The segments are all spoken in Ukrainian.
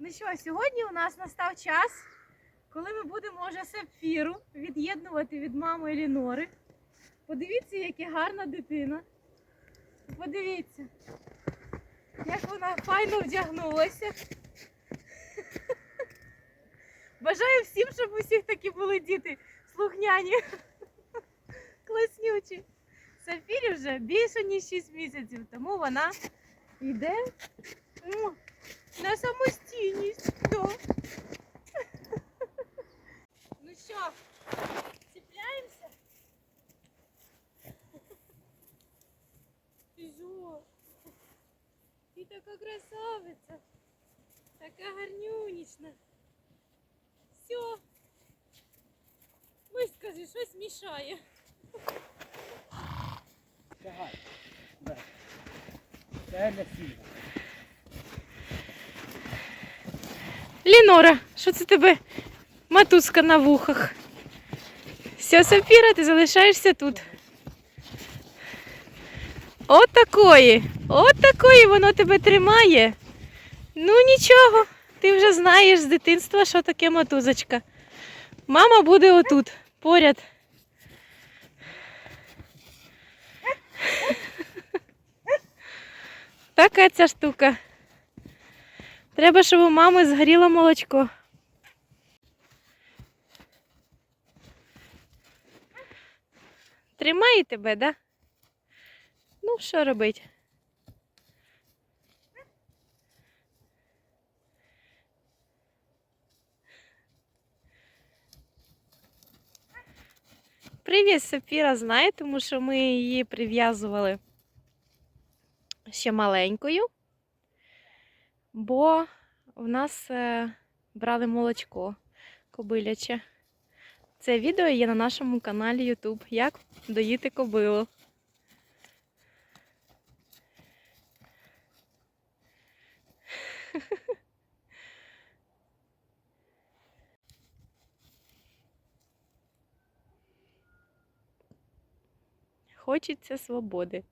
Ну що, сьогодні у нас настав час, коли ми будемо вже сапфіру від'єднувати від мами Елінори. Подивіться, яка гарна дитина. Подивіться, як вона файно вдягнулася. Бажаю всім, щоб у всіх такі були діти слухняні, класнючі. Сафірі вже більше ніж 6 місяців, тому вона йде на самостійність. Да. Ну що, цепляємося? Ти що? Ти така красавиця, така гарнюнічна. Все. Ой, скажи, щось мішає. Тягай. Да. Це для Лінора, що це тебе матузка на вухах? Все, Сапіра, ти залишаєшся тут. От такої, от такої воно тебе тримає. Ну нічого, ти вже знаєш з дитинства, що таке матузочка. Мама буде отут, поряд. Така ця штука. Треба, щоб у мами згоріло молочко. Тримає тебе, да? Ну, що робить? Привіт, Сапіра знає, тому що ми її прив'язували ще маленькою бо в нас е, брали молочко кобиляче. Це відео є на нашому каналі YouTube. Як доїти кобилу. Хочеться свободи.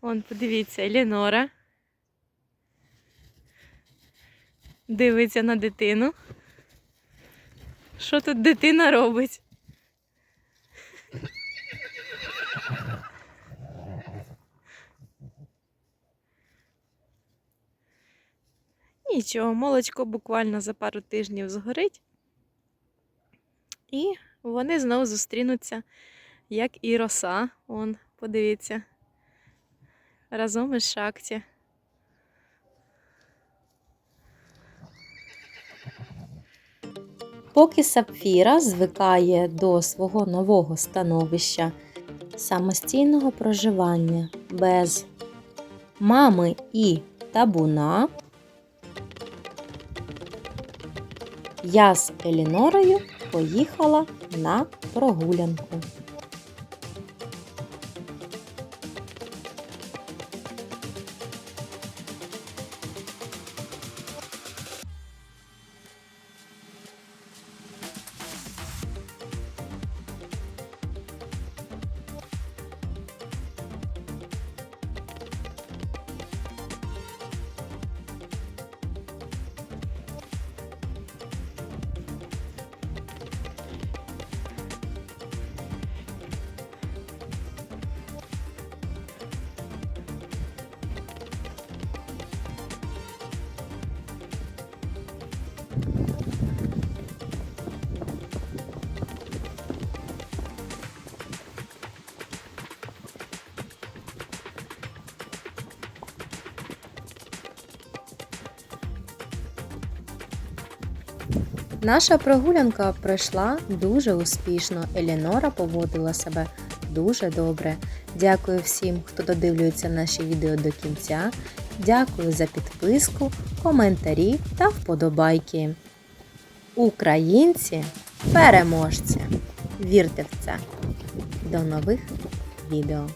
Вон, подивіться, Елінора. Дивиться на дитину. Що тут дитина робить? Нічого, молочко буквально за пару тижнів згорить. І вони знову зустрінуться, як і роса. Вон, подивіться разом із шахті. Поки Сапфіра звикає до свого нового становища самостійного проживання без мами і табуна, я з Елінорою поїхала на прогулянку. Наша прогулянка пройшла дуже успішно. Елінора поводила себе дуже добре. Дякую всім, хто додивлюється наші відео до кінця. Дякую за підписку, коментарі та вподобайки. Українці переможці! Вірте в це! До нових відео!